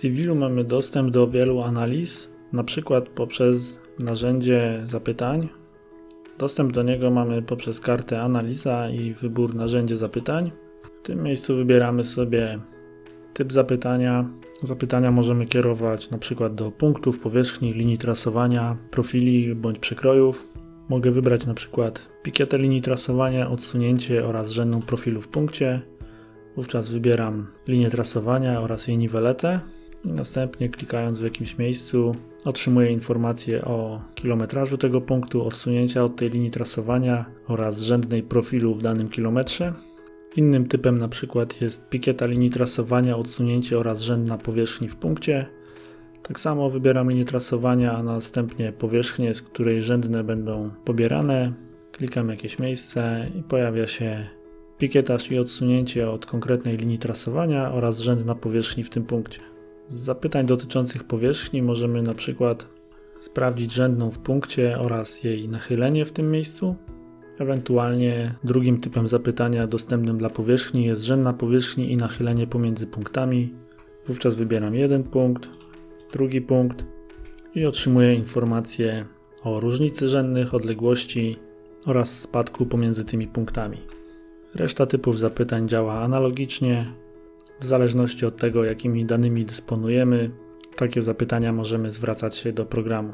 Civilu mamy dostęp do wielu analiz, na przykład poprzez narzędzie zapytań. Dostęp do niego mamy poprzez kartę analiza i wybór narzędzie zapytań. W tym miejscu wybieramy sobie typ zapytania. Zapytania możemy kierować na przykład do punktów, powierzchni, linii trasowania, profili bądź przekrojów. Mogę wybrać na przykład pikietę linii trasowania, odsunięcie oraz rzędną profilu w punkcie. Wówczas wybieram linię trasowania oraz jej niweletę następnie klikając w jakimś miejscu otrzymuję informację o kilometrażu tego punktu, odsunięcia od tej linii trasowania oraz rzędnej profilu w danym kilometrze. Innym typem na przykład jest pikieta linii trasowania, odsunięcie oraz rzędna powierzchni w punkcie. Tak samo wybieram linię trasowania, a następnie powierzchnię, z której rzędne będą pobierane. Klikam jakieś miejsce i pojawia się pikietaż i odsunięcie od konkretnej linii trasowania oraz rzędna powierzchni w tym punkcie. Z zapytań dotyczących powierzchni możemy na przykład sprawdzić rzędną w punkcie oraz jej nachylenie w tym miejscu. Ewentualnie drugim typem zapytania dostępnym dla powierzchni jest rzędna powierzchni i nachylenie pomiędzy punktami. Wówczas wybieram jeden punkt, drugi punkt i otrzymuję informacje o różnicy rzędnych, odległości oraz spadku pomiędzy tymi punktami. Reszta typów zapytań działa analogicznie. W zależności od tego, jakimi danymi dysponujemy, takie zapytania możemy zwracać się do programu.